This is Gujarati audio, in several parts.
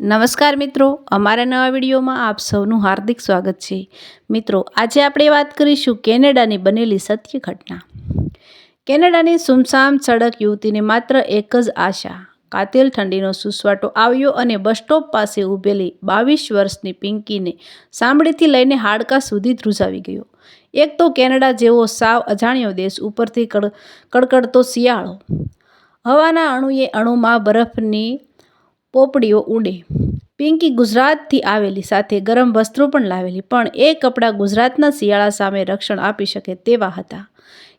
નમસ્કાર મિત્રો, અમારા નવા વિડીયોમાં આપ સૌનું હાર્દિક સ્વાગત છે. મિત્રો, આજે આપણે વાત કરીશું કેનેડાની બનેલી સત્ય ઘટના. કેનેડાની સુમસામ સડક યુવતીને માત્ર એક જ આશા, કાતિલ ઠંડીનો સુસવાટો આવ્યો અને બસ સ્ટોપ પાસે ઊભેલી બાવીસ વર્ષની પિંકીને સાંભળીથી લઈને હાડકા સુધી ધ્રુજાવી ગયો. એક તો કેનેડા જેવો સાવ અજાણ્યો દેશ ઉપરથી કડ કડકડતો શિયાળો. હવાના અણુએ અણુમાં બરફની પોપડીઓ ઉડે પિંકી ગુજરાતથી આવેલી સાથે ગરમ વસ્ત્રો પણ લાવેલી, પણ એ કપડાં ગુજરાતના શિયાળા સામે રક્ષણ આપી શકે તેવા હતા.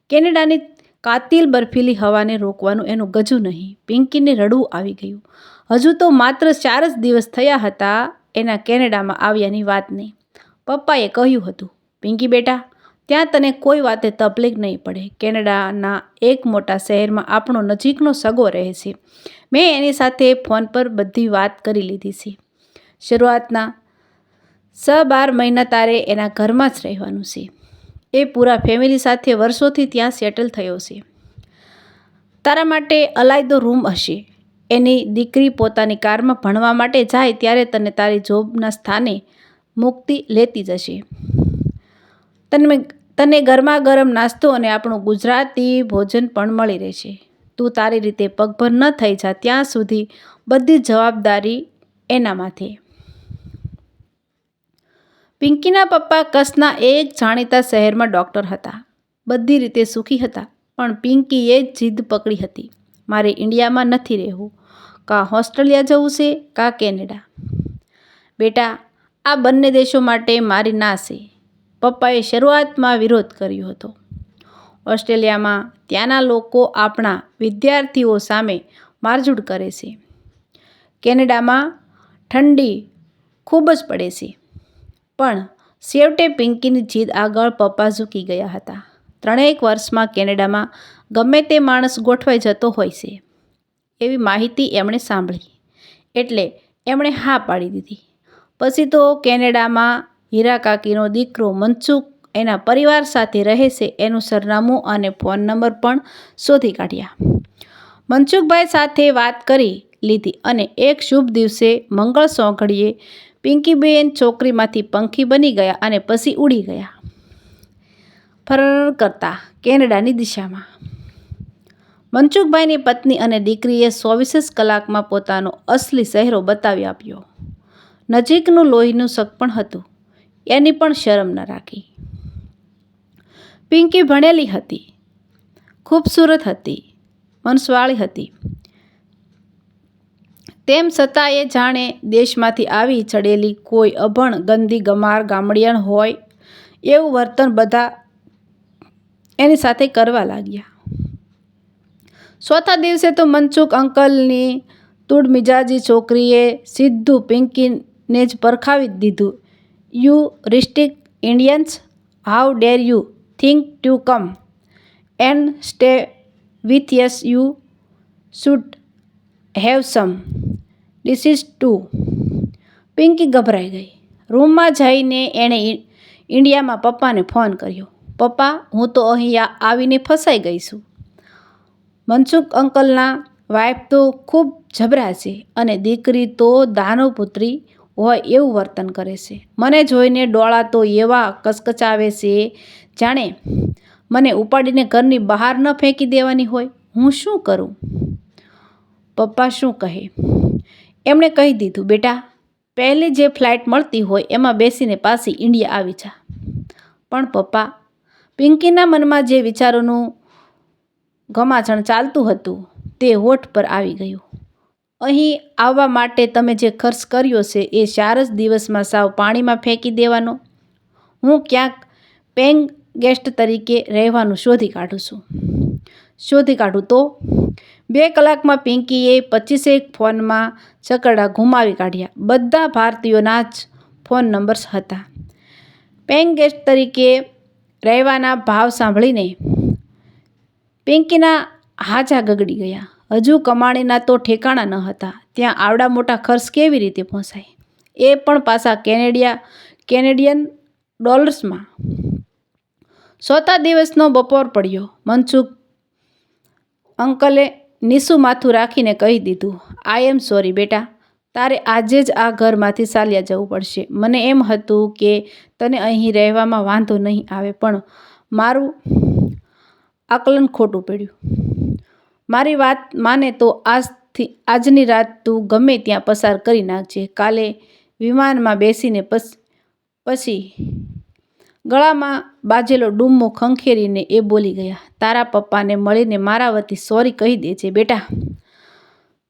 કેનેડાની કાતિલ બર્ફીલી હવાને રોકવાનું એનું ગજું નહીં. પિંકીને રડવું આવી ગયું. હજુ તો માત્ર ચાર જ દિવસ થયા હતા એના કેનેડામાં આવ્યાની વાતને. પપ્પાએ કહ્યું હતું, પિંકી બેટા ત્યાં તને કોઈ વાતે તકલીફ નહીં પડે. કેનેડાના એક મોટા શહેરમાં આપણો નજીકનો સગો રહે છે. મેં એની સાથે ફોન પર બધી વાત કરી લીધી છે. શરૂઆતના સ બાર મહિના તારે એના ઘરમાં જ રહેવાનું છે. એ પૂરા ફેમિલી સાથે વર્ષોથી ત્યાં સેટલ થયો છે. તારા માટે અલાયદો રૂમ હશે. એની દીકરી પોતાની કારમાં ભણવા માટે જાય ત્યારે તને તારી જોબના સ્થાને મુક્તિ લેતી જશે. તને તને ગરમા ગરમ નાસ્તો અને આપણું ગુજરાતી ભોજન પણ મળી રહેશે. તું તારી રીતે પગભર ન થઈ જા, ત્યાં સુધી બધી જવાબદારી એના માથે પિંકીના પપ્પા કચ્છના એક જાણીતા શહેરમાં ડૉક્ટર હતા. બધી રીતે સુખી હતા, પણ પિંકીએ જીદ પકડી હતી. મારે ઇન્ડિયામાં નથી રહેવું, કાં ઓસ્ટ્રેલિયા જવું છે, કાં કેનેડા. બેટા, આ બંને દેશો માટે મારી ના છે. પપ્પાએ શરૂઆતમાં વિરોધ કર્યો હતો. ઓસ્ટ્રેલિયામાં ત્યાંના લોકો આપણા વિદ્યાર્થીઓ સામે મારઝૂડ કરે છે. કેનેડામાં ઠંડી ખૂબ જ પડે છે. પણ છેવટે પિંકીની જીદ આગળ પપ્પા ઝૂકી ગયા હતા. ત્રણેક વર્ષમાં કેનેડામાં ગમે તે માણસ ગોઠવાઈ જતો હોય છે. એવી માહિતી એમણે સાંભળી. એટલે એમણે હા પાડી દીધી. પછી તો કેનેડામાં હીરા કાકીનો દીકરો મનસુખ એના પરિવાર સાથે રહે છે એનું સરનામું અને ફોન નંબર પણ શોધી કાઢ્યા. મનસુખભાઈ સાથે વાત કરી લીધી અને એક શુભ દિવસે મંગળ સોંઘડીએ પિંકીબેન છોકરીમાંથી પંખી બની ગયા અને પછી ઉડી ગયા. ફરર કરતા કેનેડાની દિશામાં. મનસુખભાઈની પત્ની અને દીકરીએ ચોવીસ કલાકમાં પોતાનો અસલી ચહેરો બતાવી આપ્યો. નજીકનું લોહીનું શક પણ હતું. એની પણ શરમ ન રાખી. પિંકી ભણેલી હતી, ખૂબસૂરત હતી, મનસવાળી હતી. તેમ છતાં એ જાણે દેશમાંથી આવી ચડેલી કોઈ અભણ, ગંદી, ગમાર ગામડિયણ હોય એવું વર્તન બધા એની સાથે કરવા લાગ્યા. ચોથા દિવસે તો મનસુખ અંકલની તૂડ મિજાજી છોકરીએ સીધું પિંકીને જ પરખાવી દીધું. You rustic Indians, how dare you think to come and stay with yes you should have some. Disease to Pinky ગભરાઈ ગઈ. રૂમમાં જઈને એણે ઇન્ડિયામાં પપ્પાને ફોન કર્યો. પપ્પા, હું તો અહીંયા આવીને ફસાઈ ગઈ છું. મનસુખ અંકલના વાઈફ તો ખૂબ જબરા છે અને દીકરી તો દાનો પુત્રી હોય એવું વર્તન કરે છે. મને જોઈને ડોળા તો એવા કચકચાવે છે, જાણે મને ઉપાડીને ઘરની બહાર ન ફેંકી દેવાની હોય. હું શું કરું? પપ્પા શું કહે? એમણે કહી દીધું, બેટા, પહેલી જે ફ્લાઇટ મળતી હોય એમાં બેસીને પાછી ઇન્ડિયા આવી જા. પણ પપ્પા પિંકીના મનમાં જે વિચારોનું ઘમાચણ ચાલતું હતું તે હોઠ પર આવી ગયું. અહીં આવવા માટે તમે જે ખર્ચ કર્યો છે એ ચાર જ દિવસમાં સાવ પાણીમાં ફેંકી દેવાનો. હું ક્યાંક પેંગ ગેસ્ટ તરીકે રહેવાનું શોધી કાઢું છું. શોધી કાઢું તો? બે કલાકમાં પિંકીએ પચીસેક ફોનમાં ચકરડા ઘુમાવી કાઢ્યા. બધા ભારતીયોના જ ફોન નંબર્સ હતા. પેંગ ગેસ્ટ તરીકે રહેવાના ભાવ સાંભળીને પિંકીના હાજા ગગડી ગયા. હજુ કમાણીના તો ઠેકાણા ન હતા. ત્યાં આવડા મોટા ખર્ચ કેવી રીતે પહોંચાય એ પણ પાછા કેનેડિયા, કેનેડિયન ડોલર્સમાં. સોતા દિવસનો બપોર પડ્યો. મનસુખ અંકલે નીસું માથું રાખીને કહી દીધું આઈ એમ સોરી બેટા. તારે આજે જ આ ઘરમાંથી ચાલ્યા જવું પડશે. મને એમ હતું કે તને અહીં રહેવામાં વાંધો નહીં આવે, પણ મારું આકલન ખોટું પડ્યું. મારી વાત માને તો આજથી, આજની રાત તું ગમે ત્યાં પસાર કરી નાખજે. કાલે વિમાનમાં બેસીને પછી ગળામાં બાજેલો ડુમ્મો ખંખેરીને એ બોલી ગયા, તારા પપ્પાને મળીને મારા વતી સોરી કહી દેજે બેટા.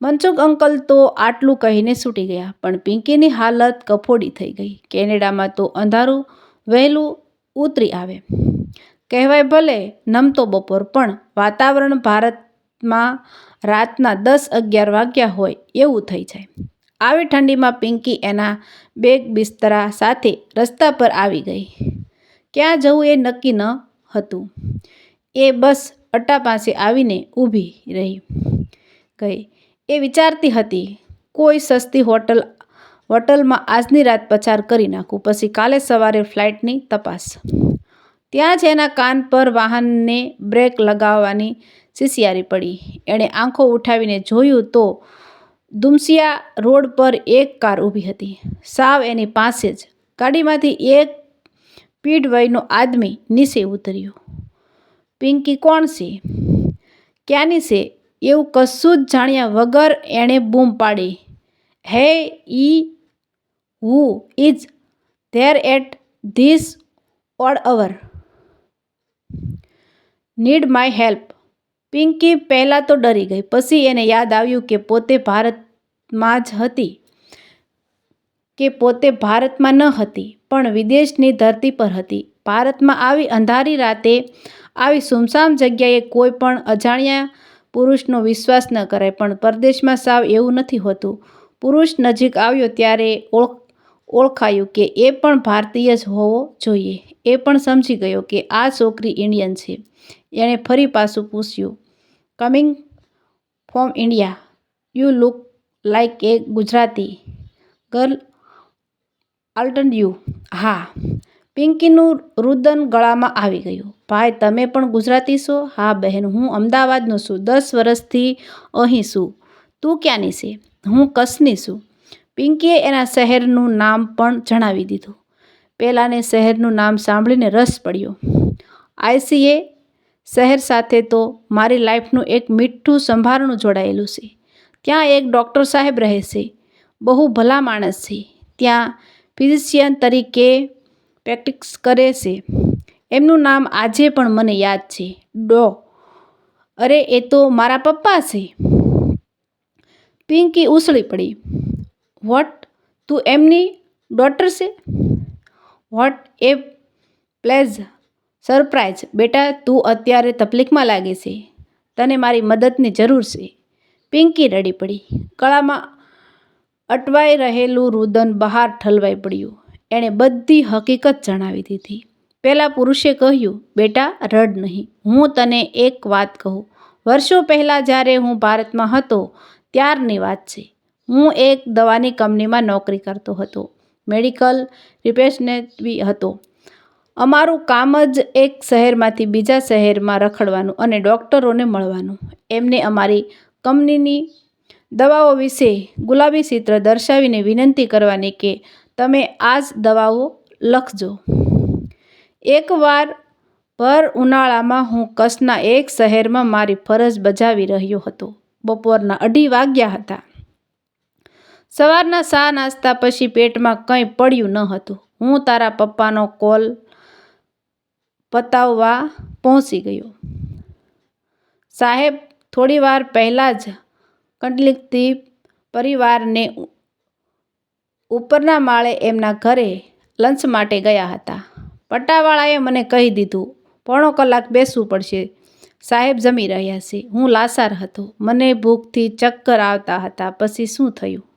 મનસુખ અંકલ તો આટલું કહીને છૂટી ગયા, પણ પિંકીની હાલત કફોડી થઈ ગઈ. કેનેડામાં તો અંધારું વહેલું ઉતરી આવે. કહેવાય ભલે નમતો બપોર, પણ વાતાવરણ ભારતમાં રાતના દસ અગિયાર વાગ્યા હોય એવું થઈ જાય. આવી ઠંડીમાં પિંકી એના બેગ બિસ્તરા સાથે રસ્તા પર આવી ગઈ. ક્યાં જવું એ નક્કી ન હતું. એ બસ અટ્ટા પાસે આવીને ઊભી રહી ગઈ. એ વિચારતી હતી, કોઈ સસ્તી હોટલ, હોટલમાં આજની રાત પસાર કરી નાખું, પછી કાલે સવારે ફ્લાઇટની તપાસ. ત્યાં જ એના કાન પર વાહનને બ્રેક લગાવવાની શિશિયારી પડી. એણે આંખો ઉઠાવીને જોયું તો દુમસિયા રોડ પર એક કાર ઊભી હતી. સાવ એની પાસે જ ગાડીમાંથી એક પીઢ વયનો આદમી નીચે ઉતર્યો. પિંકી કોણ છે? ક્યાંની છે? એવું કશું જ જાણ્યા વગર એણે બૂમ પાડી. Hey, who is there at this odd hour. Need my help. Pinky પહેલાં તો ડરી ગઈ. પછી એને યાદ આવ્યું કે પોતે ભારતમાં જ હતી કે પોતે ભારતમાં ન હતી, પણ વિદેશની ધરતી પર હતી. ભારતમાં આવી અંધારી રાતે આવી સુમસામ જગ્યાએ કોઈ પણ અજાણ્યા પુરુષનો વિશ્વાસ ન કરાય. પણ પરદેશમાં સાવ એવું નથી હોતું. પુરુષ નજીક આવ્યો ત્યારે ઓળખ, ઓળખાયું કે એ પણ ભારતીય જ હોવો જોઈએ. એ પણ સમજી ગયો કે આ છોકરી ઇન્ડિયન છે. એણે ફરી પાછું પૂછ્યું coming from India you look like a Gujarati girl આલ્ટન you હા. પિંકીનું રુદન ગળામાં આવી ગયું. ભાઈ, તમે પણ ગુજરાતી છો? હા, બહેન, હું અમદાવાદનું છું. દસ વર્ષથી અહીં છું. તું ક્યાંની છે? હું કચ્છની છું. પિંકીએ એના શહેરનું નામ પણ જણાવી દીધું. પહેલાંને શહેરનું નામ સાંભળીને રસ પડ્યો. આઈસીએ શહેર સાથે તો મારી લાઈફનું એક મીઠું સંભારણું જોડાયેલું છે. ત્યાં એક ડૉક્ટર સાહેબ રહે છે. બહુ ભલા માણસ છે. ત્યાં ફિઝિશિયન તરીકે પ્રેક્ટિસ કરે છે. એમનું નામ આજે પણ મને યાદ છે. ડો. અરે, એ તો મારા પપ્પા છે. પિંકી ઉસળી પડી. વોટ? તું એમની ડોટર છે? વોટ એ પ્લેઝ સરપ્રાઈઝ બેટા, તું અત્યારે તકલીફમાં લાગે છે. તને મારી મદદની જરૂર છે. પિંકી રડી પડી. કળામાં અટવાઈ રહેલું રુદન બહાર ઠલવાઈ પડ્યું. એણે બધી હકીકત જણાવી દીધી. પહેલાં પુરુષે કહ્યું, બેટા, રડ નહીં. હું તને એક વાત કહું. વર્ષો પહેલાં જ્યારે હું ભારતમાં હતો, ત્યારની વાત છે. હું એક દવાની કંપનીમાં નોકરી કરતો હતો. મેડિકલ રિપ્રેઝેન્ટેટિવ હતો. અમારું કામ જ એક શહેરમાંથી બીજા શહેરમાં રખડવાનું અને ડૉક્ટરોને મળવાનું. એમને અમારી કંપનીની દવાઓ વિશે ગુલાબી ચિત્ર દર્શાવીને વિનંતી કરવાની કે તમે આ જ દવાઓ લખજો. એકવાર ભર ઉનાળામાં હું કચ્છના એક શહેરમાં મારી ફરજ બજાવી રહ્યો હતો. બપોરના અઢી વાગ્યા હતા. સવારના સા નાસ્તા પછી પેટમાં કંઈ પડ્યું ન હતું. હું તારા પપ્પાનો કોલ પતાવવા પહોંચી ગયો. સાહેબ, થોડી વાર પહેલાં જ કંડલિકથી પરિવારને ઉપરના માળે એમના ઘરે લંચ માટે ગયા હતા. પટ્ટાવાળાએ મને કહી દીધું, પોણો કલાક બેસવું પડશે. સાહેબ જમી રહ્યા છે. હું લાસાર હતો. મને ભૂખથી ચક્કર આવતા હતા. પછી શું થયું?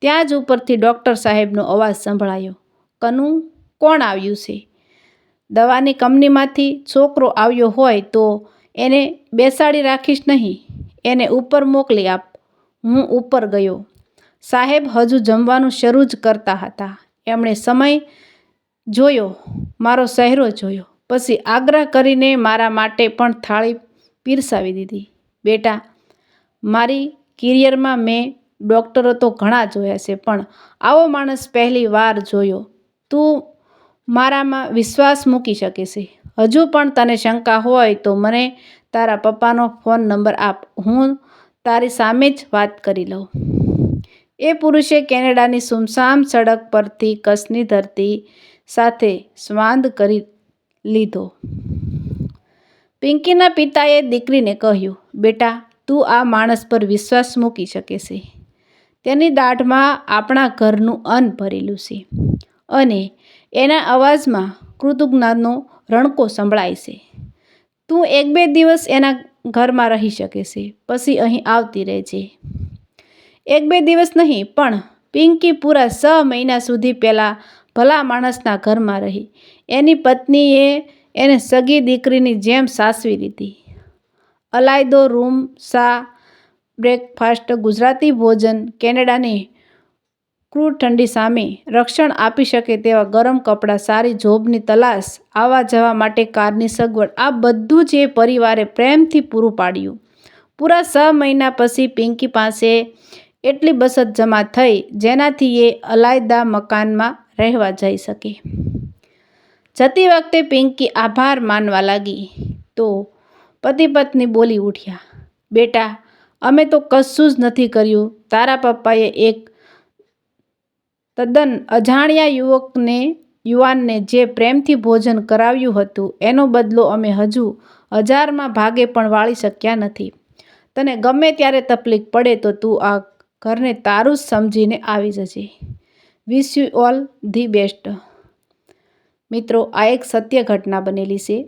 ત્યાં જ ઉપરથી ડૉક્ટર સાહેબનો અવાજ સંભળાયો. કનુ, કોણ આવ્યું છે? દવાની કંપનીમાંથી છોકરો આવ્યો હોય તો એને બેસાડી રાખીશ નહીં. એને ઉપર મોકલી આપ. હું ઉપર ગયો. સાહેબ હજુ જમવાનું શરૂ જ કરતા હતા. એમણે સમય જોયો. મારો ચહેરો જોયો. પછી આગ્રહ કરીને મારા માટે પણ થાળી પીરસાવી દીધી. બેટા, મારી કિરિયરમાં મેં ડૉક્ટરો તો ઘણા જોયા છે, પણ આવો માણસ પહેલી વાર જોયો. તું મારામાં વિશ્વાસ મૂકી શકે છે. હજુ પણ તને શંકા હોય તો મને તારા પપ્પાનો ફોન નંબર આપ. હું તારી સામે જ વાત કરી લઉં. એ પુરુષે કેનેડાની સુમસામ સડક પરથી કસની ધરતી સાથે સ્વાંદ કરી લીધો. પિંકીના પિતાએ દીકરીને કહ્યું, બેટા, તું આ માણસ પર વિશ્વાસ મૂકી શકે છે. તેની દાઢમાં આપણા ઘરનું અન્ન ભરેલું છે. અને એના અવાજમાં કૃતજ્ઞતાનો રણકો સંભળાય છે. તું એક બે દિવસ એના ઘરમાં રહી શકે છે, પછી અહીં આવતી રહેજે. એક બે દિવસ નહીં, પણ પિંકી પૂરા છ મહિના સુધી પહેલાં ભલા માણસના ઘરમાં રહી. એની પત્નીએ એને સગી દીકરીની જેમ સાસવી લીધી. અલાયદો રૂમ, સા, બ્રેકફાસ્ટ, ગુજરાતી ભોજન, કેનેડાની ક્રૂર ઠંડી સામે રક્ષણ આપી શકે તેવા ગરમ કપડાં, સારી જોબની તલાશ, આવવા જવા માટે કારની સગવડ, આ બધું જ એ પરિવારે પ્રેમથી પૂરું પાડ્યું. પૂરા છ મહિના પછી પિંકી પાસે એટલી બચત જમા થઈ, જેનાથી એ અલાયદા મકાનમાં રહેવા જઈ શકે. જતી વખતે પિંકી આભાર માનવા લાગી. તો પતિ પત્ની બોલી ઉઠ્યા, બેટા, અમે તો કશું જ નથી કર્યું. તારા પપ્પાએ એક તદ્દન અજાણ્યા યુવકને, યુવાનને જે પ્રેમથી ભોજન કરાવ્યું હતું, એનો બદલો અમે હજુ હજારમાં ભાગે પણ વાળી શક્યા નથી. તને ગમે ત્યારે તકલીફ પડે તો તું આ ઘરને તારું જ સમજીને આવી જજે. Wish you all the best મિત્રો, આ એક સત્ય ઘટના બનેલી છે.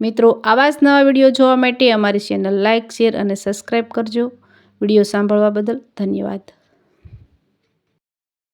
મિત્રો, આવા જ નવા વીડિયો જોવા માટે અમારી ચેનલ લાઇક શેર અને સબસ્ક્રાઈબ કરજો. વીડિયો સાંભળવા બદલ ધન્યવાદ.